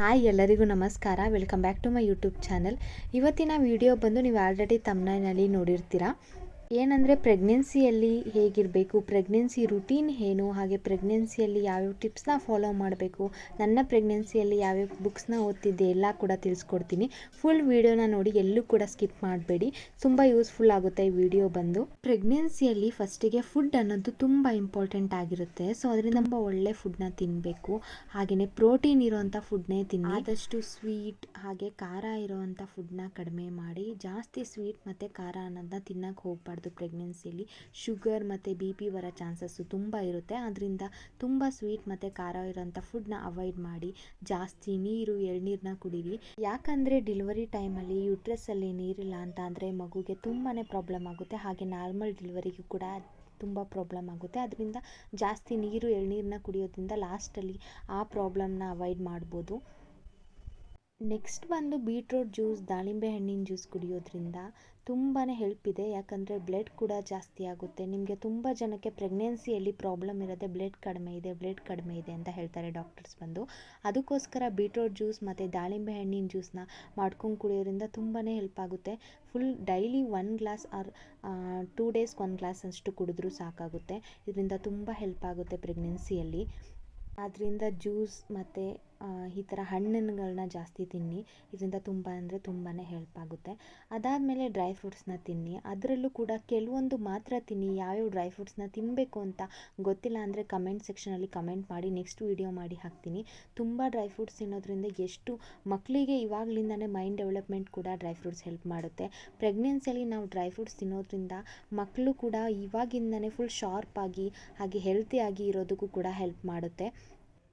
Hi ಎಲ್ಲರಿಗೂ ನಮಸ್ಕಾರ. Welcome back to my YouTube channel ಇವತ್ತಿನ ವಿಡಿಯೋ ಬಂದು ನೀವು ಆಲ್ರೆಡಿ ತಮ್ಮನಲ್ಲಿ ನೋಡಿರ್ತೀರಾ. ಏನಂದರೆ ಪ್ರೆಗ್ನೆನ್ಸಿಯಲ್ಲಿ ಹೇಗಿರಬೇಕು ಪ್ರೆಗ್ನೆನ್ಸಿ ರುಟೀನ್ ಏನು, ಹಾಗೆ ಪ್ರೆಗ್ನೆನ್ಸಿಯಲ್ಲಿ ಯಾವ್ಯಾವ ಟಿಪ್ಸ್ನ ಫಾಲೋ ಮಾಡಬೇಕು, ನನ್ನ ಪ್ರೆಗ್ನೆನ್ಸಿಯಲ್ಲಿ ಯಾವ್ಯಾವ ಬುಕ್ಸ್ನ ಓದ್ತಿದ್ದೆ ಎಲ್ಲ ಕೂಡ ತಿಳಿಸ್ಕೊಡ್ತೀನಿ. ಫುಲ್ ವಿಡಿಯೋನ ನೋಡಿ ಎಲ್ಲೂ ಕೂಡ ಸ್ಕಿಪ್ ಮಾಡಬೇಡಿ. ತುಂಬ ಯೂಸ್ಫುಲ್ ಆಗುತ್ತೆ ಈ ವಿಡಿಯೋ ಬಂದು. ಪ್ರೆಗ್ನೆನ್ಸಿಯಲ್ಲಿ ಫಸ್ಟಿಗೆ ಫುಡ್ ಅನ್ನೋದು ತುಂಬ ಇಂಪಾರ್ಟೆಂಟ್ ಆಗಿರುತ್ತೆ. ಸೊ ಅದರಿಂದ ತುಂಬ ಒಳ್ಳೆ ಫುಡ್ನ ತಿನ್ನಬೇಕು ಹಾಗೆಯೇ ಪ್ರೋಟೀನ್ ಇರೋವಂಥ ಫುಡ್ನೇ ತಿನ್ನಿ. ಆದಷ್ಟು ಸ್ವೀಟ್ ಹಾಗೆ ಖಾರ ಇರೋವಂಥ ಫುಡ್ನ ಕಡಿಮೆ ಮಾಡಿ, ಜಾಸ್ತಿ ಸ್ವೀಟ್ ಮತ್ತು ಖಾರ ಅನ್ನೋದನ್ನ ತಿನ್ನಕ್ಕೆ ಹೋಗಬಾರ್ದು. ಪ್ರೆಗ್ನೆನ್ಸಿಯಲ್ಲಿ ಶುಗರ್ ಮತ್ತು ಬಿ ಪಿ ಬರೋ ಚಾನ್ಸಸ್ಸು ತುಂಬ ಇರುತ್ತೆ. ಅದರಿಂದ ತುಂಬ ಸ್ವೀಟ್ ಮತ್ತು ಖಾರ ಇರೋಂಥ ಫುಡ್ನ ಅವಾಯ್ಡ್ ಮಾಡಿ ಜಾಸ್ತಿ ನೀರು ಎಳ್ನೀರನ್ನ ಕುಡೀರಿ. ಯಾಕಂದರೆ ಡೆಲಿವರಿ ಟೈಮಲ್ಲಿ ಯುಟ್ರಸ್ಸಲ್ಲಿ ನೀರಿಲ್ಲ ಅಂತ ಅಂದರೆ ಮಗುಗೆ ತುಂಬಾ ಪ್ರಾಬ್ಲಮ್ ಆಗುತ್ತೆ. ಹಾಗೆ ನಾರ್ಮಲ್ ಡೆಲಿವರಿಗೂ ಕೂಡ ತುಂಬ ಪ್ರಾಬ್ಲಮ್ ಆಗುತ್ತೆ. ಅದರಿಂದ ಜಾಸ್ತಿ ನೀರು ಎಳ್ನೀರನ್ನ ಕುಡಿಯೋದ್ರಿಂದ ಲಾಸ್ಟಲ್ಲಿ ಆ ಪ್ರಾಬ್ಲಮ್ನ ಅವಾಯ್ಡ್ ಮಾಡ್ಬೋದು. ನೆಕ್ಸ್ಟ್ ಬಂದು ಬೀಟ್ರೋಟ್ ಜ್ಯೂಸ್ ದಾಳಿಂಬೆ ಹಣ್ಣಿನ ಜ್ಯೂಸ್ ಕುಡಿಯೋದ್ರಿಂದ ತುಂಬಾ ಹೆಲ್ಪ್ ಇದೆ. ಯಾಕಂದರೆ ಬ್ಲಡ್ ಕೂಡ ಜಾಸ್ತಿ ಆಗುತ್ತೆ. ನಿಮಗೆ ತುಂಬ ಜನಕ್ಕೆ ಪ್ರೆಗ್ನೆನ್ಸಿಯಲ್ಲಿ ಪ್ರಾಬ್ಲಮ್ ಇರುತ್ತೆ ಬ್ಲಡ್ ಕಡಿಮೆ ಇದೆ ಬ್ಲಡ್ ಕಡಿಮೆ ಇದೆ ಅಂತ ಹೇಳ್ತಾರೆ ಡಾಕ್ಟರ್ಸ್ ಬಂದು. ಅದಕ್ಕೋಸ್ಕರ ಬೀಟ್ರೋಟ್ ಜ್ಯೂಸ್ ಮತ್ತು ದಾಳಿಂಬೆ ಹಣ್ಣಿನ ಜ್ಯೂಸ್ನ ಮಾಡ್ಕೊಂಡು ಕುಡಿಯೋದ್ರಿಂದ ತುಂಬಾ ಹೆಲ್ಪ್ ಆಗುತ್ತೆ. Full daily one glass or two ಡೇಸ್ಗೆ ಒಂದು ಗ್ಲಾಸ್ ಅಷ್ಟು ಕುಡಿದ್ರೂ ಸಾಕಾಗುತ್ತೆ. ಇದರಿಂದ ತುಂಬ ಹೆಲ್ಪ್ ಆಗುತ್ತೆ ಪ್ರೆಗ್ನೆನ್ಸಿಯಲ್ಲಿ ಆದ್ದರಿಂದ ಜ್ಯೂಸ್ ಮತ್ತು ಈ ಥರ ಹಣ್ಣುಗಳನ್ನ ಜಾಸ್ತಿ ತಿನ್ನಿ. ಇದರಿಂದ ತುಂಬ ಅಂದರೆ ತುಂಬಾ ಹೆಲ್ಪ್ ಆಗುತ್ತೆ. ಅದಾದಮೇಲೆ ಡ್ರೈ ಫ್ರೂಟ್ಸನ್ನ ತಿನ್ನಿ. ಅದರಲ್ಲೂ ಕೂಡ ಕೆಲವೊಂದು ಮಾತ್ರ ತಿನ್ನಿ. ಯಾವ್ಯಾವ ಡ್ರೈ ಫ್ರೂಟ್ಸ್ನ ತಿನ್ನಬೇಕು ಅಂತ ಗೊತ್ತಿಲ್ಲ ಅಂದರೆ ಕಮೆಂಟ್ ಸೆಕ್ಷನಲ್ಲಿ ಕಮೆಂಟ್ ಮಾಡಿ ನೆಕ್ಸ್ಟ್ ವೀಡಿಯೋ ಮಾಡಿ ಹಾಕ್ತೀನಿ. ತುಂಬ ಡ್ರೈ ಫ್ರೂಟ್ಸ್ ತಿನ್ನೋದ್ರಿಂದ ಎಷ್ಟು ಮಕ್ಕಳಿಗೆ ಇವಾಗಲಿಂದನೇ ಮೈಂಡ್ ಡೆವಲಪ್ಮೆಂಟ್ ಕೂಡ ಡ್ರೈ ಫ್ರೂಟ್ಸ್ ಹೆಲ್ಪ್ ಮಾಡುತ್ತೆ. ಪ್ರೆಗ್ನೆನ್ಸಿಯಲ್ಲಿ ನಾವು ಡ್ರೈ ಫ್ರೂಟ್ಸ್ ತಿನ್ನೋದ್ರಿಂದ ಮಕ್ಕಳು ಕೂಡ ಇವಾಗಿಂದನೇ ಫುಲ್ ಶಾರ್ಪ್ ಆಗಿ, ಹಾಗೆ ಹೆಲ್ತಿಯಾಗಿ ಇರೋದಕ್ಕೂ ಕೂಡ ಹೆಲ್ಪ್ ಮಾಡುತ್ತೆ.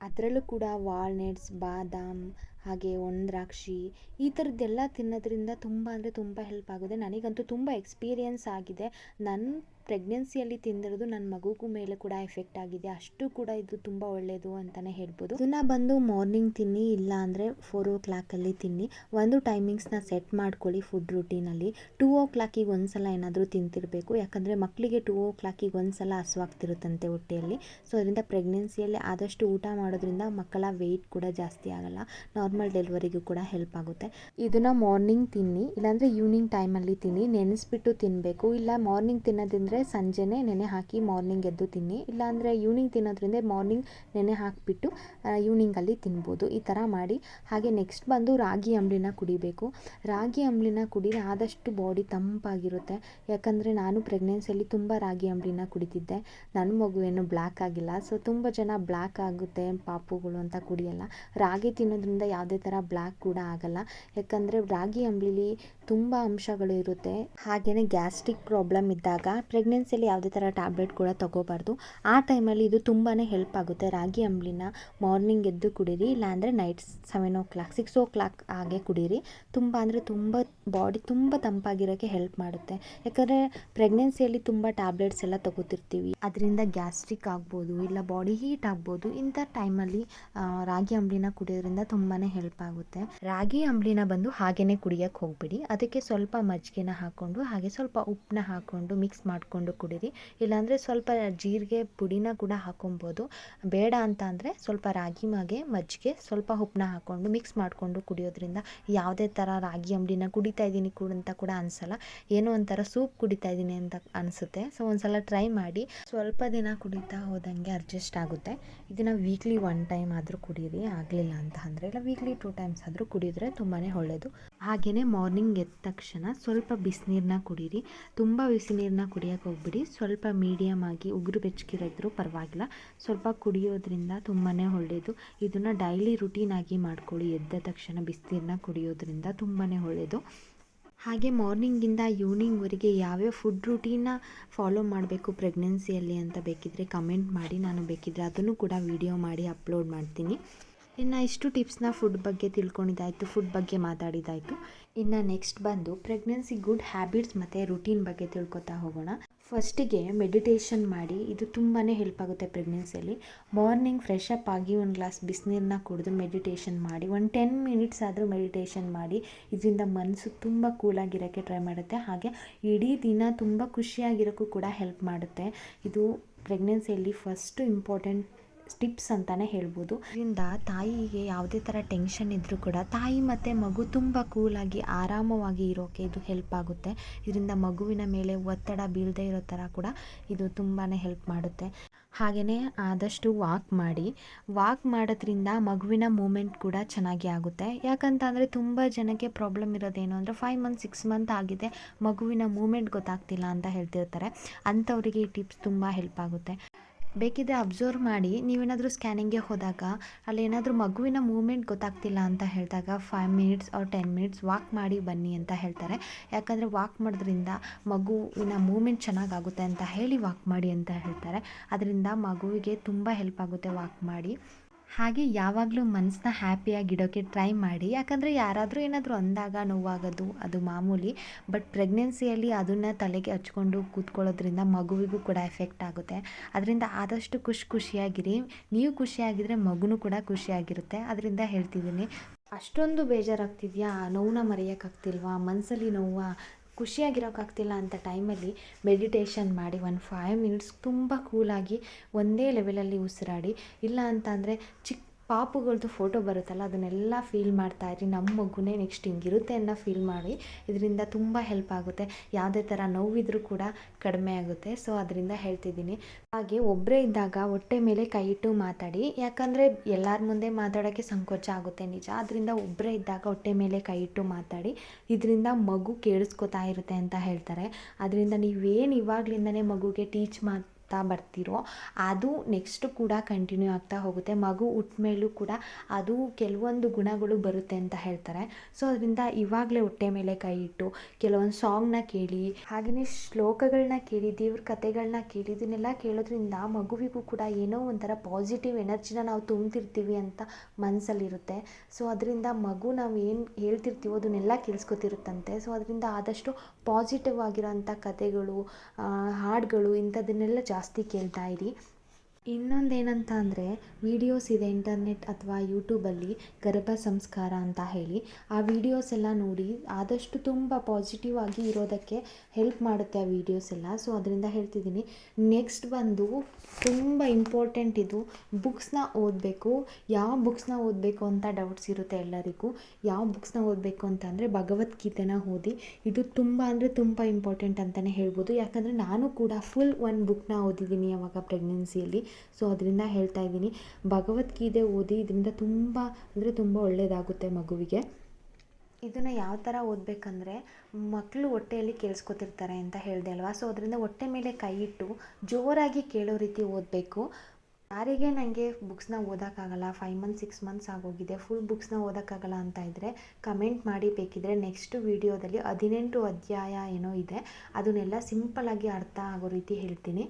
ಅದರಲ್ಲೂ ಕೂಡ ವಾಲ್ನಟ್ಸ್ ಬಾದಾಮ್ ಹಾಗೆ ಒಣದ್ರಾಕ್ಷಿ ಈ ಥರದ್ದೆಲ್ಲ ತಿನ್ನೋದ್ರಿಂದ ತುಂಬ ಅಂದರೆ ತುಂಬ ಹೆಲ್ಪ್ ಆಗುತ್ತೆ. ನನಗಂತೂ ತುಂಬ ಎಕ್ಸ್ಪೀರಿಯನ್ಸ್ ಆಗಿದೆ. ನನ್ನ ಪ್ರೆಗ್ನೆನ್ಸಿಯಲ್ಲಿ ತಿಂದಿರೋದು ನನ್ನ ಮಗುಗೂ ಮೇಲೆ ಕೂಡ ಎಫೆಕ್ಟ್ ಆಗಿದೆ. ಅಷ್ಟು ಕೂಡ ಇದು ತುಂಬ ಒಳ್ಳೆಯದು ಅಂತಲೇ ಹೇಳ್ಬೋದು. ಇದನ್ನು ಬಂದು ಮಾರ್ನಿಂಗ್ ತಿನ್ನಿ, ಇಲ್ಲ ಅಂದರೆ ಫೋರ್ ಓ ಕ್ಲಾಕಲ್ಲಿ ತಿನ್ನಿ. ಒಂದು ಟೈಮಿಂಗ್ಸ್ನ ಸೆಟ್ ಮಾಡ್ಕೊಳ್ಳಿ ಫುಡ್ ರುಟೀನಲ್ಲಿ ಟೂ ಓ ಕ್ಲಾಕಿಗೆ ಒಂದು ಸಲ ಏನಾದರೂ ತಿಂತಿರಬೇಕು. ಯಾಕಂದರೆ ಮಕ್ಕಳಿಗೆ ಟೂ ಓ ಕ್ಲಾಕಿಗೆ ಒಂದು ಸಲ ಹಸುವಾಗ್ತಿರುತ್ತಂತೆ ಹೊಟ್ಟೆಯಲ್ಲಿ. ಸೊ ಅದರಿಂದ ಪ್ರೆಗ್ನೆನ್ಸಿಯಲ್ಲಿ ಆದಷ್ಟು ಊಟ ಮಾಡೋದ್ರಿಂದ ಮಕ್ಕಳ ವೆಯ್ಟ್ ಕೂಡ ಜಾಸ್ತಿ ಆಗಲ್ಲ. ನಾರ್ಮಲ್ ಡೆಲಿವರಿಗೂ ಕೂಡ ಹೆಲ್ಪ್ ಆಗುತ್ತೆ. ಇದನ್ನು ಮಾರ್ನಿಂಗ್ ತಿನ್ನಿ, ಇಲ್ಲಾಂದರೆ ಈವ್ನಿಂಗ್ ಟೈಮಲ್ಲಿ ತಿನ್ನಿ. ನೆನೆಸ್ಬಿಟ್ಟು ತಿನ್ನಬೇಕು ಇಲ್ಲ ಮಾರ್ನಿಂಗ್ ತಿನ್ನೋದಂದರೆ ಸಂಜೆನೇ ನೆನೆ ಹಾಕಿ ಮಾರ್ನಿಂಗ್ ಎದ್ದು ತಿನ್ನಿ. ಇಲ್ಲಾಂದರೆ ಈವ್ನಿಂಗ್ ತಿನ್ನೋದ್ರಿಂದ ಮಾರ್ನಿಂಗ್ ನೆನೆ ಹಾಕಿಬಿಟ್ಟು ಈವ್ನಿಂಗಲ್ಲಿ ತಿನ್ಬೋದು. ಈ ಥರ ಮಾಡಿ. ಹಾಗೆ ನೆಕ್ಸ್ಟ್ ಬಂದು ರಾಗಿ ಅಂಬ್ಲಿನ ಕುಡಿಬೇಕು. ರಾಗಿ ಅಂಬ್ಲಿನ ಕುಡಿದ್ರೆ ಆದಷ್ಟು ಬಾಡಿ ತಂಪಾಗಿರುತ್ತೆ. ಯಾಕಂದರೆ ನಾನು ಪ್ರೆಗ್ನೆನ್ಸಿಯಲ್ಲಿ ತುಂಬ ರಾಗಿ ಅಂಬ್ಲಿನ ಕುಡಿತಿದ್ದೆ. ನನ್ನ ಮಗುವೇನು ಬ್ಲ್ಯಾಕ್ ಆಗಿಲ್ಲ. ಸೊ ತುಂಬ ಜನ ಬ್ಲ್ಯಾಕ್ ಆಗುತ್ತೆ, ಪಾಪುಗಳು ಅಂತ ಕುಡಿಯಲ್ಲ. ರಾಗಿ ತಿನ್ನೋದ್ರಿಂದ ಯಾವುದೇ ಥರ ಬ್ಲ್ಯಾಕ್ ಕೂಡ ಆಗಲ್ಲ. ಯಾಕಂದರೆ ರಾಗಿ ಅಂಬ್ಲಿಲಿ ತುಂಬ ಅಂಶಗಳು ಇರುತ್ತೆ. ಹಾಗೆಯೇ ಗ್ಯಾಸ್ಟ್ರಿಕ್ ಪ್ರಾಬ್ಲಮ್ ಇದ್ದಾಗ ಪ್ರೆಗ್ನೆನ್ಸಿಯಲ್ಲಿ ಯಾವುದೇ ಥರ ಟ್ಯಾಬ್ಲೆಟ್ ಕೂಡ ತಗೋಬಾರ್ದು. ಆ ಟೈಮಲ್ಲಿ ಇದು ತುಂಬಾ ಹೆಲ್ಪ್ ಆಗುತ್ತೆ. ರಾಗಿ ಅಂಬ್ಲಿನ ಮಾರ್ನಿಂಗ್ ಎದ್ದು ಕುಡೀರಿ, ಇಲ್ಲಾಂದರೆ night seven o'clock, six o'clock ಹಾಗೆ ಕುಡೀರಿ. ತುಂಬ ಅಂದರೆ ತುಂಬ ಬಾಡಿ ತುಂಬ ತಂಪಾಗಿರೋಕ್ಕೆ ಹೆಲ್ಪ್ ಮಾಡುತ್ತೆ. ಯಾಕಂದರೆ ಪ್ರೆಗ್ನೆನ್ಸಿಯಲ್ಲಿ ತುಂಬ ಟ್ಯಾಬ್ಲೆಟ್ಸ್ ಎಲ್ಲ ತಗೋತಿರ್ತೀವಿ. ಅದರಿಂದ ಗ್ಯಾಸ್ಟ್ರಿಕ್ ಆಗ್ಬೋದು, ಇಲ್ಲ ಬಾಡಿ ಹೀಟ್ ಆಗ್ಬೋದು, ಇಂಥ ಟೈಮಲ್ಲಿ ರಾಗಿ ಅಂಬ್ಲಿನ ಕುಡಿಯೋದ್ರಿಂದ ತುಂಬಾ ಹೆಲ್ಪ್ ಆಗುತ್ತೆ. ರಾಗಿ ಅಂಬ್ಲಿನ ಬಂದು ಹಾಗೇನೆ ಕುಡಿಯಕ್ಕೆ ಹೋಗ್ಬಿಡಿ. ಅದಕ್ಕೆ ಸ್ವಲ್ಪ ಮಜ್ಜಿಗೆನ ಹಾಕ್ಕೊಂಡು ಹಾಗೆ ಸ್ವಲ್ಪ ಉಪ್ಪನ್ನ ಹಾಕ್ಕೊಂಡು ಮಿಕ್ಸ್ ಮಾಡಿಕೊಂಡು ಕುಡೀರಿ. ಇಲ್ಲಾಂದರೆ ಸ್ವಲ್ಪ ಜೀರಿಗೆ ಪುಡಿನ ಕೂಡ ಹಾಕೊಬೋದು. ಬೇಡ ಅಂತ ಅಂದರೆ ಸ್ವಲ್ಪ ರಾಗಿ ಮಾಗೆ, ಮಜ್ಜಿಗೆ ಸ್ವಲ್ಪ ಉಪ್ಪನ್ನ ಹಾಕೊಂಡು ಮಿಕ್ಸ್ ಮಾಡಿಕೊಂಡು ಕುಡಿಯೋದ್ರಿಂದ ಯಾವುದೇ ಥರ ರಾಗಿ ಅಂಬ್ಲಿನ ಕುಡಿತಾ ಇದ್ದೀನಿ ಕೂಡ ಅಂತ ಕೂಡ ಅನಿಸಲ್ಲ. ಏನೋ ಒಂಥರ ಸೂಪ್ ಕುಡಿತಾ ಇದ್ದೀನಿ ಅಂತ ಅನಿಸುತ್ತೆ. ಸೊ ಒಂದ್ಸಲ ಟ್ರೈ ಮಾಡಿ. ಸ್ವಲ್ಪ ದಿನ ಕುಡಿತಾ ಹೋದಂಗೆ ಅಡ್ಜಸ್ಟ್ ಆಗುತ್ತೆ. ಇದನ್ನು ವೀಕ್ಲಿ ಒನ್ ಟೈಮ್ ಆದರೂ ಕುಡೀರಿ. ಆಗಲಿಲ್ಲ ಅಂತ ಅಂದರೆ ಇಲ್ಲ ವೀಕ್ಲಿ ಟೂ ಟೈಮ್ಸ್ ಆದರೂ ಕುಡಿದ್ರೆ ತುಂಬಾ ಒಳ್ಳೆಯದು ಹಾಗೆಯೇ ಮಾರ್ನಿಂಗ್ ಎದ್ದ ತಕ್ಷಣ ಸ್ವಲ್ಪ ಬಿಸಿನೀರನ್ನ ಕುಡೀರಿ. ತುಂಬ ಬಿಸಿನೀರನ್ನ ಕುಡಿಯೋಕೆ ಹೋಗ್ಬಿಡಿ. ಸ್ವಲ್ಪ ಮೀಡಿಯಮ್ ಆಗಿ ಉಗುರು ಬೆಚ್ಚಗಿರೋದ್ರೂ ಪರವಾಗಿಲ್ಲ. ಸ್ವಲ್ಪ ಕುಡಿಯೋದ್ರಿಂದ ತುಂಬಾ ಒಳ್ಳೆಯದು ಇದನ್ನು ಡೈಲಿ ರುಟೀನ್ ಆಗಿ ಮಾಡ್ಕೊಳ್ಳಿ. ಎದ್ದ ತಕ್ಷಣ ಬಿಸಿನೀರನ್ನ ಕುಡಿಯೋದ್ರಿಂದ ತುಂಬಾ ಒಳ್ಳೆಯದು ಹಾಗೆ ಮಾರ್ನಿಂಗಿಂದ ಈವ್ನಿಂಗ್ವರೆಗೆ ಯಾವ್ಯಾವ ಫುಡ್ ರೂಟೀನ ಫಾಲೋ ಮಾಡಬೇಕು ಪ್ರೆಗ್ನೆನ್ಸಿಯಲ್ಲಿ ಅಂತ ಬೇಕಿದ್ದರೆ ಕಮೆಂಟ್ ಮಾಡಿ. ನಾನು ಬೇಕಿದ್ದರೆ ಅದನ್ನು ಕೂಡ ವಿಡಿಯೋ ಮಾಡಿ ಅಪ್ಲೋಡ್ ಮಾಡ್ತೀನಿ. ಇನ್ನು ಇಷ್ಟು ಟಿಪ್ಸ್ನ ಫುಡ್ ಬಗ್ಗೆ ತಿಳ್ಕೊಂಡಿದ್ದಾಯಿತು ಫುಡ್ ಬಗ್ಗೆ ಮಾತಾಡಿದ್ದಾಯಿತು. ಇನ್ನು ನೆಕ್ಸ್ಟ್ ಬಂದು ಪ್ರೆಗ್ನೆನ್ಸಿ ಗುಡ್ ಹ್ಯಾಬಿಟ್ಸ್ ಮತ್ತು ರುಟೀನ್ ಬಗ್ಗೆ ತಿಳ್ಕೊತಾ ಹೋಗೋಣ. ಫಸ್ಟಿಗೆ ಮೆಡಿಟೇಷನ್ ಮಾಡಿ, ಇದು ತುಂಬಾ ಹೆಲ್ಪ್ ಆಗುತ್ತೆ ಪ್ರೆಗ್ನೆನ್ಸಿಯಲ್ಲಿ ಮಾರ್ನಿಂಗ್ ಫ್ರೆಶ್ ಅಪ್ ಆಗಿ ಒಂದು ಗ್ಲಾಸ್ ಬಿಸಿನೀರನ್ನ ಕುಡಿದು ಮೆಡಿಟೇಷನ್ ಮಾಡಿ, ಒಂದು ಟೆನ್ ಮಿನಿಟ್ಸ್ ಆದರೂ ಮೆಡಿಟೇಷನ್ ಮಾಡಿ, ಇದರಿಂದ ಮನಸ್ಸು ತುಂಬ ಕೂಲಾಗಿರೋಕ್ಕೆ ಟ್ರೈ ಮಾಡುತ್ತೆ. ಹಾಗೆ ಇಡೀ ದಿನ ತುಂಬ ಖುಷಿಯಾಗಿರೋಕ್ಕೂ ಕೂಡ ಹೆಲ್ಪ್ ಮಾಡುತ್ತೆ. ಇದು ಪ್ರೆಗ್ನೆನ್ಸಿಯಲ್ಲಿ ಫಸ್ಟು ಇಂಪಾರ್ಟೆಂಟ್ ಟಿಪ್ಸ್ ಅಂತಲೇ ಹೇಳ್ಬೋದು. ಇದರಿಂದ ತಾಯಿಗೆ ಯಾವುದೇ ಥರ ಟೆನ್ಷನ್ ಇದ್ದರೂ ಕೂಡ ತಾಯಿ ಮತ್ತು ಮಗು ತುಂಬ ಕೂಲಾಗಿ ಆರಾಮವಾಗಿ ಇರೋಕೆ ಇದು ಹೆಲ್ಪ್ ಆಗುತ್ತೆ. ಇದರಿಂದ ಮಗುವಿನ ಮೇಲೆ ಒತ್ತಡ ಬೀಳದೇ ಇರೋ ಥರ ಕೂಡ ಇದು ತುಂಬಾ ಹೆಲ್ಪ್ ಮಾಡುತ್ತೆ. ಹಾಗೆಯೇ ಆದಷ್ಟು ವಾಕ್ ಮಾಡಿ. ವಾಕ್ ಮಾಡೋದ್ರಿಂದ ಮಗುವಿನ ಮೂಮೆಂಟ್ ಕೂಡ ಚೆನ್ನಾಗಿ ಆಗುತ್ತೆ. ಯಾಕಂತ ಅಂದರೆ ತುಂಬ ಜನಕ್ಕೆ ಪ್ರಾಬ್ಲಮ್ ಇರೋದೇನು ಅಂದರೆ ಫೈವ್ ಮಂತ್, ಸಿಕ್ಸ್ ಮಂತ್ ಆಗಿದೆ, ಮಗುವಿನ ಮೂಮೆಂಟ್ ಗೊತ್ತಾಗ್ತಿಲ್ಲ ಅಂತ ಹೇಳ್ತಿರ್ತಾರೆ. ಅಂಥವರಿಗೆ ಈ ಟಿಪ್ಸ್ ತುಂಬ ಹೆಲ್ಪ್ ಆಗುತ್ತೆ. ಬೇಕಿದ್ರೆ ಅಬ್ಸರ್ವ್ ಮಾಡಿ, ನೀವೇನಾದರೂ ಸ್ಕ್ಯಾನಿಂಗ್ಗೆ ಹೋದಾಗ ಅಲ್ಲಿ ಏನಾದರೂ ಮಗುವಿನ ಮೂಮೆಂಟ್ ಗೊತ್ತಾಗ್ತಿಲ್ಲ ಅಂತ ಹೇಳಿದಾಗ five minutes or ten minutes walk ಮಾಡಿ ಬನ್ನಿ ಅಂತ ಹೇಳ್ತಾರೆ. ಯಾಕಂದರೆ ವಾಕ್ ಮಾಡೋದ್ರಿಂದ ಮಗುವಿನ ಮೂಮೆಂಟ್ ಚೆನ್ನಾಗಾಗುತ್ತೆ ಅಂತ ಹೇಳಿ ವಾಕ್ ಮಾಡಿ ಅಂತ ಹೇಳ್ತಾರೆ. ಅದರಿಂದ ಮಗುವಿಗೆ ತುಂಬ ಹೆಲ್ಪ್ ಆಗುತ್ತೆ ವಾಕ್ ಮಾಡಿ. ಹಾಗೆ ಯಾವಾಗಲೂ ಮನಸ್ಸನ್ನ ಹ್ಯಾಪಿಯಾಗಿಡೋಕ್ಕೆ ಟ್ರೈ ಮಾಡಿ. ಯಾಕಂದರೆ ಯಾರಾದರೂ ಏನಾದರೂ ಅಂದಾಗ ನೋವಾಗೋದು ಅದು ಮಾಮೂಲಿ. ಬಟ್ ಪ್ರೆಗ್ನೆನ್ಸಿಯಲ್ಲಿ ಅದನ್ನು ತಲೆಗೆ ಹಚ್ಕೊಂಡು ಕೂತ್ಕೊಳ್ಳೋದ್ರಿಂದ ಮಗುವಿಗೂ ಕೂಡ ಎಫೆಕ್ಟ್ ಆಗುತ್ತೆ. ಅದರಿಂದ ಆದಷ್ಟು ಖುಷಿ ಖುಷಿಯಾಗಿರಿ. ನೀವು ಖುಷಿಯಾಗಿದ್ದರೆ ಮಗುನೂ ಕೂಡ ಖುಷಿಯಾಗಿರುತ್ತೆ. ಅದರಿಂದ ಹೇಳ್ತಿದ್ದೀನಿ. ಅಷ್ಟೊಂದು ಬೇಜಾರಾಗ್ತಿದೆಯಾ? ನೋವನ್ನ ಮರೆಯೋಕ್ಕಾಗ್ತಿಲ್ವಾ? ಮನಸ್ಸಲ್ಲಿ ನೋವಾ? ಖುಷಿಯಾಗಿರೋಕ್ಕಾಗ್ತಿಲ್ಲ ಅಂತ ಟೈಮಲ್ಲಿ ಮೆಡಿಟೇಷನ್ ಮಾಡಿ ಒಂದು ಫೈವ್ ಮಿನಿಟ್ಸ್ ತುಂಬ ಕೂಲಾಗಿ ಒಂದೇ ಲೆವೆಲಲ್ಲಿ ಉಸಿರಾಡಿ ಇಲ್ಲ ಅಂತ ಅಂದರೆ ಚಿಕ್ಕ ಪಾಪುಗಳದ್ದು ಫೋಟೋ ಬರುತ್ತಲ್ಲ, ಅದನ್ನೆಲ್ಲ ಫೀಲ್ ಮಾಡ್ತಾ ಇರಿ. ನಮ್ಮ ಮಗುನೇ ನೆಕ್ಸ್ಟ್ ಹಿಂಗಿರುತ್ತೆ ಅನ್ನೋ ಫೀಲ್ ಮಾಡಿ, ಇದರಿಂದ ತುಂಬ ಹೆಲ್ಪ್ ಆಗುತ್ತೆ. ಯಾವುದೇ ಥರ ನೋವಿದ್ರೂ ಕೂಡ ಕಡಿಮೆ ಆಗುತ್ತೆ. ಸೊ ಅದರಿಂದ ಹೇಳ್ತಿದ್ದೀನಿ. ಹಾಗೆ ಒಬ್ಬರೇ ಇದ್ದಾಗ ಹೊಟ್ಟೆ ಮೇಲೆ ಕೈ ಇಟ್ಟು ಮಾತಾಡಿ. ಯಾಕಂದರೆ ಎಲ್ಲರ ಮುಂದೆ ಮಾತಾಡೋಕ್ಕೆ ಸಂಕೋಚ ಆಗುತ್ತೆ ನಿಜ. ಅದರಿಂದ ಒಬ್ಬರೇ ಇದ್ದಾಗ ಹೊಟ್ಟೆ ಮೇಲೆ ಕೈ ಇಟ್ಟು ಮಾತಾಡಿ, ಇದರಿಂದ ಮಗು ಕೇಳಿಸ್ಕೊತಾ ಇರುತ್ತೆ ಅಂತ ಹೇಳ್ತಾರೆ. ಅದರಿಂದ ನೀವೇನು ಇವಾಗಲಿಂದನೇ ಮಗುಗೆ ಟೀಚ್ ಮಾ ಬರ್ತಿರೋ, ಅದು ನೆಕ್ಸ್ಟ್ ಕೂಡ ಕಂಟಿನ್ಯೂ ಆಗ್ತಾ ಹೋಗುತ್ತೆ. ಮಗು ಹುಟ್ಟಮೇಲೂ ಕೂಡ ಅದು ಕೆಲವೊಂದು ಗುಣಗಳು ಬರುತ್ತೆ ಅಂತ ಹೇಳ್ತಾರೆ. ಸೊ ಅದರಿಂದ ಇವಾಗಲೇ ಹೊಟ್ಟೆ ಮೇಲೆ ಕೈ ಇಟ್ಟು ಕೆಲವೊಂದು ಸಾಂಗ್ನ ಕೇಳಿ ಹಾಗೆಯೇ ಶ್ಲೋಕಗಳನ್ನ ಕೇಳಿ, ದೇವ್ರ ಕಥೆಗಳನ್ನ ಕೇಳಿ, ಇದನ್ನೆಲ್ಲ ಕೇಳೋದ್ರಿಂದ ಮಗುವಿಗೂ ಕೂಡ ಏನೋ ಒಂಥರ ಪಾಸಿಟಿವ್ ಎನರ್ಜಿನ ನಾವು ತುಂಬ್ತಿರ್ತೀವಿ ಅಂತ ಮನಸ್ಸಲ್ಲಿರುತ್ತೆ ಸೊ ಅದರಿಂದ ಮಗು ನಾವು ಏನು ಹೇಳ್ತಿರ್ತೀವೋ ಅದನ್ನೆಲ್ಲ ಕೇಳಿಸ್ಕೊತಿರುತ್ತಂತೆ. ಸೊ ಅದರಿಂದ ಆದಷ್ಟು ಪಾಸಿಟಿವ್ ಆಗಿರೋಂಥ ಕಥೆಗಳು ಹಾಡುಗಳು ಇಂಥದ್ದನ್ನೆಲ್ಲ ಜಾಸ್ತಿ ಕೇಳ್ತಾ ಇರಿ. ಇನ್ನೊಂದು ಏನಂತ ಅಂದರೆ ವೀಡಿಯೋಸ್ ಇದೆ ಇಂಟರ್ನೆಟ್ ಅಥವಾ ಯೂಟ್ಯೂಬಲ್ಲಿ ಗರ್ಭ ಸಂಸ್ಕಾರ ಅಂತ ಹೇಳಿ. ಆ ವೀಡಿಯೋಸ್ ಎಲ್ಲ ನೋಡಿ ಆದಷ್ಟು ತುಂಬ ಪಾಸಿಟಿವ್ ಆಗಿ ಇರೋದಕ್ಕೆ ಹೆಲ್ಪ್ ಮಾಡುತ್ತೆ ಆ ವೀಡಿಯೋಸ್ ಎಲ್ಲ. ಸೊ ಅದರಿಂದ ಹೇಳ್ತಿದ್ದೀನಿ ನೆಕ್ಸ್ಟ್ ಬಂದು ತುಂಬ ಇಂಪಾರ್ಟೆಂಟ್ ಇದು ಬುಕ್ಸ್ನ ಓದಬೇಕು. ಯಾವ ಬುಕ್ಸ್ನ ಓದಬೇಕು ಅಂತ ಡೌಟ್ಸ್ ಇರುತ್ತೆ ಎಲ್ಲರಿಗೂ. ಯಾವ ಬುಕ್ಸ್ನ ಓದಬೇಕು ಅಂತ ಅಂದರೆ ಭಗವದ್ಗೀತೆನ ಓದಿ. ಇದು ತುಂಬ ಅಂದರೆ ತುಂಬ ಇಂಪಾರ್ಟೆಂಟ್ ಅಂತಲೇ ಹೇಳ್ಬೋದು. ಯಾಕಂದರೆ ನಾನು ಕೂಡ ಫುಲ್ ಒಂದು ಬುಕ್ನ ಓದಿದ್ದೀನಿ ಅವಾಗ ಪ್ರೆಗ್ನೆನ್ಸಿಯಲ್ಲಿ ಸೊ ಅದರಿಂದ ಹೇಳ್ತಾ ಇದ್ದೀನಿ. ಭಗವದ್ಗೀತೆ ಓದಿ ಇದರಿಂದ ತುಂಬ, ಅಂದರೆ ತುಂಬ ಒಳ್ಳೆಯದಾಗುತ್ತೆ ಮಗುವಿಗೆ. ಇದನ್ನು ಯಾವ ಥರ ಓದಬೇಕಂದ್ರೆ ಮಕ್ಕಳು ಹೊಟ್ಟೆಯಲ್ಲಿ ಕೇಳಿಸ್ಕೊತಿರ್ತಾರೆ ಅಂತ ಹೇಳಿದೆ ಅಲ್ವಾ? ಸೊ ಅದರಿಂದ ಹೊಟ್ಟೆ ಮೇಲೆ ಕೈ ಇಟ್ಟು ಜೋರಾಗಿ ಕೇಳೋ ರೀತಿ ಓದಬೇಕು. ಯಾರಿಗೆ ನನಗೆ ಬುಕ್ಸ್ನ ಓದೋಕ್ಕಾಗಲ್ಲ ಫೈವ್ ಮಂತ್ಸ್ ಸಿಕ್ಸ್ ಮಂತ್ಸ್ ಆಗೋಗಿದೆ ಫುಲ್ ಬುಕ್ಸ್ನ ಓದೋಕ್ಕಾಗಲ್ಲ ಅಂತ ಇದ್ದರೆ ಕಮೆಂಟ್ ಮಾಡಿ ಬೇಕಿದ್ರೆ ನೆಕ್ಸ್ಟ್ ವೀಡಿಯೋದಲ್ಲಿ ಹದಿನೆಂಟು ಅಧ್ಯಾಯ ಏನೋ ಇದೆ, ಅದನ್ನೆಲ್ಲ ಸಿಂಪಲ್ಲಾಗಿ ಅರ್ಥ ಆಗೋ ರೀತಿ ಹೇಳ್ತೀನಿ.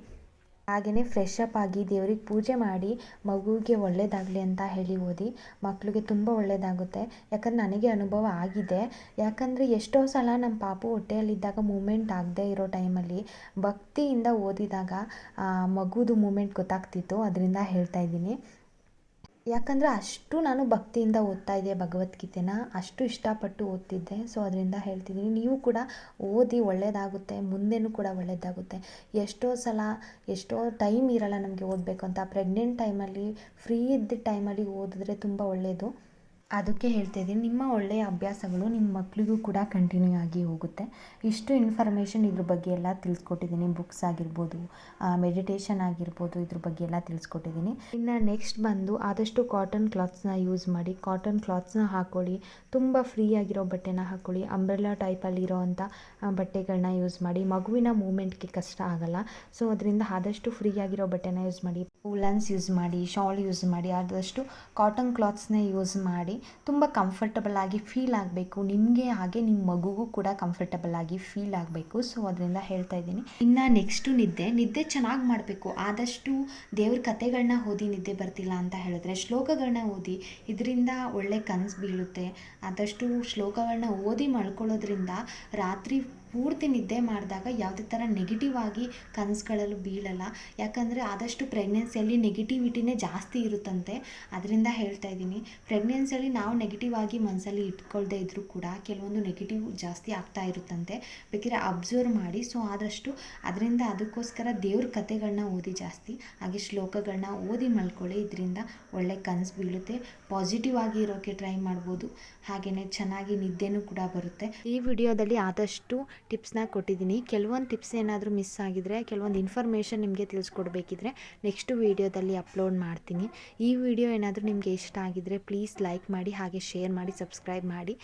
ಹಾಗೆಯೇ ಫ್ರೆಶ್ ಅಪ್ ಆಗಿ ದೇವ್ರಿಗೆ ಪೂಜೆ ಮಾಡಿ ಮಗುವಿಗೆ ಒಳ್ಳೆಯದಾಗಲಿ ಅಂತ ಹೇಳಿ ಓದಿ ಮಕ್ಕಳಿಗೆ ತುಂಬ ಒಳ್ಳೆಯದಾಗುತ್ತೆ ಯಾಕಂದ್ರೆ ನನಗೆ ಅನುಭವ ಆಗಿದೆ. ಯಾಕಂದರೆ ಎಷ್ಟೋ ಸಲ ನಮ್ಮ ಪಾಪು ಹೊಟ್ಟೆಯಲ್ಲಿದ್ದಾಗ ಮೂಮೆಂಟ್ ಆಗದೇ ಇರೋ ಟೈಮಲ್ಲಿ ಭಕ್ತಿಯಿಂದ ಓದಿದಾಗ ಮಗುದು ಮೂಮೆಂಟ್ ಗೊತ್ತಾಗ್ತಿತ್ತು. ಅದರಿಂದ ಹೇಳ್ತಾ ಇದ್ದೀನಿ. ಯಾಕಂದರೆ ಅಷ್ಟು ನಾನು ಭಕ್ತಿಯಿಂದ ಓದ್ತಾ ಇದ್ದೆ ಭಗವದ್ಗೀತೆನ, ಅಷ್ಟು ಇಷ್ಟಪಟ್ಟು ಓದ್ತಿದ್ದೆ. ಸೊ ಅದರಿಂದ ಹೇಳ್ತಿದ್ದೀನಿ ನೀವು ಕೂಡ ಓದಿ ಒಳ್ಳೆಯದಾಗುತ್ತೆ ಮುಂದೆನೂ ಕೂಡ ಒಳ್ಳೆಯದಾಗುತ್ತೆ ಎಷ್ಟೋ ಸಲ, ಎಷ್ಟೋ ಟೈಮ್ ಇರೋಲ್ಲ ನಮಗೆ ಓದಬೇಕು ಅಂತ. ಪ್ರೆಗ್ನೆಂಟ್ ಟೈಮಲ್ಲಿ ಫ್ರೀ ಇದ್ದ ಟೈಮಲ್ಲಿ ಓದಿದ್ರೆ ತುಂಬ ಒಳ್ಳೆಯದು ಅದಕ್ಕೆ ಹೇಳ್ತಾ ಇದ್ದೀನಿ, ನಿಮ್ಮ ಒಳ್ಳೆಯ ಅಭ್ಯಾಸಗಳು ನಿಮ್ಮ ಮಕ್ಕಳಿಗೂ ಕೂಡ ಕಂಟಿನ್ಯೂ ಆಗಿ ಹೋಗುತ್ತೆ. ಇಷ್ಟು ಇನ್ಫಾರ್ಮೇಷನ್ ಇದ್ರ ಬಗ್ಗೆ ಎಲ್ಲ ತಿಳಿಸ್ಕೊಟ್ಟಿದ್ದೀನಿ ಬುಕ್ಸ್ ಆಗಿರ್ಬೋದು ಮೆಡಿಟೇಷನ್ ಆಗಿರ್ಬೋದು ಇದ್ರ ಬಗ್ಗೆ ಎಲ್ಲ ತಿಳಿಸ್ಕೊಟ್ಟಿದ್ದೀನಿ. ಇನ್ನು ನೆಕ್ಸ್ಟ್ ಬಂದು ಆದಷ್ಟು ಕಾಟನ್ ಕ್ಲಾತ್ಸ್ನ ಯೂಸ್ ಮಾಡಿ ಕಾಟನ್ ಕ್ಲಾತ್ಸ್ನ ಹಾಕ್ಕೊಳ್ಳಿ ತುಂಬ ಫ್ರೀ ಆಗಿರೋ ಬಟ್ಟೆನ ಹಾಕ್ಕೊಳ್ಳಿ ಅಂಬ್ರೆಲಾ ಟೈಪಲ್ಲಿ ಇರೋವಂಥ ಬಟ್ಟೆಗಳನ್ನ ಯೂಸ್ ಮಾಡಿ, ಮಗುವಿನ ಮೂಮೆಂಟ್ಗೆ ಕಷ್ಟ ಆಗಲ್ಲ. ಸೊ ಅದರಿಂದ ಆದಷ್ಟು ಫ್ರೀ ಆಗಿರೋ ಬಟ್ಟೆನ ಯೂಸ್ ಮಾಡಿ ಉಲನ್ಸ್ ಯೂಸ್ ಮಾಡಿ ಶಾಲ್ ಯೂಸ್ ಮಾಡಿ, ಆದಷ್ಟು ಕಾಟನ್ ಕ್ಲಾತ್ಸ್ನೇ ಯೂಸ್ ಮಾಡಿ ತುಂಬ ಕಂಫರ್ಟಬಲ್ ಆಗಿ ಫೀಲ್ ಆಗಬೇಕು. ನಿಮಗೆ ಹಾಗೆ ನಿಮ್ಮ ಮಗುಗೂ ಕೂಡ ಕಂಫರ್ಟಬಲ್ ಆಗಿ ಫೀಲ್ ಆಗಬೇಕು. ಸೊ ಅದರಿಂದ ಹೇಳ್ತಾ ಇದ್ದೀನಿ. ಇನ್ನು ನೆಕ್ಸ್ಟು ನಿದ್ದೆ. ನಿದ್ದೆ ಚೆನ್ನಾಗಿ ಮಾಡಬೇಕು. ಆದಷ್ಟು ದೇವ್ರ ಕಥೆಗಳನ್ನ ಓದಿ ನಿದ್ದೆ ಬರ್ತಿಲ್ಲ ಅಂತ ಹೇಳಿದ್ರೆ ಶ್ಲೋಕಗಳನ್ನ ಓದಿ, ಇದರಿಂದ ಒಳ್ಳೆ ಕನಸು ಬೀಳುತ್ತೆ. ಆದಷ್ಟು ಶ್ಲೋಕಗಳನ್ನ ಓದಿ ಮಾಡ್ಕೊಳ್ಳೋದ್ರಿಂದ ರಾತ್ರಿ ಪೂರ್ತಿ ನಿದ್ದೆ ಮಾಡಿದಾಗ ಯಾವುದೇ ಥರ ನೆಗೆಟಿವ್ ಆಗಿ ಕನಸುಗಳಲ್ಲೂ ಬೀಳಲ್ಲ. ಯಾಕಂದರೆ ಆದಷ್ಟು ಪ್ರೆಗ್ನೆನ್ಸಿಯಲ್ಲಿ ನೆಗೆಟಿವಿಟಿನೇ ಜಾಸ್ತಿ ಇರುತ್ತಂತೆ. ಅದರಿಂದ ಹೇಳ್ತಾ ಇದ್ದೀನಿ. ಪ್ರೆಗ್ನೆನ್ಸಿಯಲ್ಲಿ ನಾವು ನೆಗೆಟಿವ್ ಆಗಿ ಮನಸ್ಸಲ್ಲಿ ಇಟ್ಕೊಳ್ದೇ ಇದ್ದರೂ ಕೂಡ ಕೆಲವೊಂದು ನೆಗೆಟಿವ್ ಜಾಸ್ತಿ ಆಗ್ತಾ ಇರುತ್ತಂತೆ. ಬೇಕಿದ್ರೆ ಅಬ್ಸರ್ವ್ ಮಾಡಿ. ಸೊ ಆದಷ್ಟು ಅದರಿಂದ ಅದಕ್ಕೋಸ್ಕರ ದೇವ್ರ ಕಥೆಗಳನ್ನ ಓದಿ ಜಾಸ್ತಿ. ಹಾಗೆ ಶ್ಲೋಕಗಳನ್ನ ಓದಿ ಮಲ್ಕೊಳ್ಳಿ. ಇದರಿಂದ ಒಳ್ಳೆ ಕನಸು ಬೀಳುತ್ತೆ. ಪಾಸಿಟಿವ್ ಆಗಿ ಇರೋಕ್ಕೆ ಟ್ರೈ ಮಾಡ್ಬೋದು. ಹಾಗೆಯೇ ಚೆನ್ನಾಗಿ ನಿದ್ದೆನೂ ಕೂಡ ಬರುತ್ತೆ. ಈ ವಿಡಿಯೋದಲ್ಲಿ ಆದಷ್ಟು ಟಿಪ್ಸ್ನ ಕೊಟ್ಟಿದ್ದೀನಿ. ಕೆಲವೊಂದು ಟಿಪ್ಸ್ ಏನಾದರೂ ಮಿಸ್ ಆಗಿದ್ರೆ, ಕೆಲವೊಂದು ಇನ್ಫಾರ್ಮೇಷನ್ ನಿಮಗೆ ತಿಳಿಸ್ಕೊಡ್ಬೇಕಿದ್ರೆ ನೆಕ್ಸ್ಟ್ ವೀಡಿಯೋದಲ್ಲಿ ಅಪ್ಲೋಡ್ ಮಾಡ್ತೀನಿ. ಈ ವಿಡಿಯೋ ಏನಾದರೂ ನಿಮಗೆ ಇಷ್ಟ ಆಗಿದ್ರೆ ಪ್ಲೀಸ್ ಲೈಕ್ ಮಾಡಿ, ಹಾಗೆ ಶೇರ್ ಮಾಡಿ, ಸಬ್ಸ್ಕ್ರೈಬ್ ಮಾಡಿ.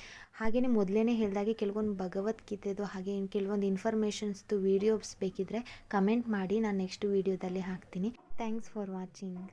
ಹಾಗೆಯೇ ಮೊದಲೇ ಹೇಳಿದಾಗೆ ಕೆಲವೊಂದು ಭಗವದ್ಗೀತೆದು ಹಾಗೆ ಕೆಲವೊಂದು ಇನ್ಫಾರ್ಮೇಷನ್ಸ್ದು ವೀಡಿಯೋಸ್ ಬೇಕಿದ್ರೆ ಕಮೆಂಟ್ ಮಾಡಿ, ನಾನು ನೆಕ್ಸ್ಟ್ ವೀಡಿಯೋದಲ್ಲಿ ಹಾಕ್ತೀನಿ. Thanks for watching.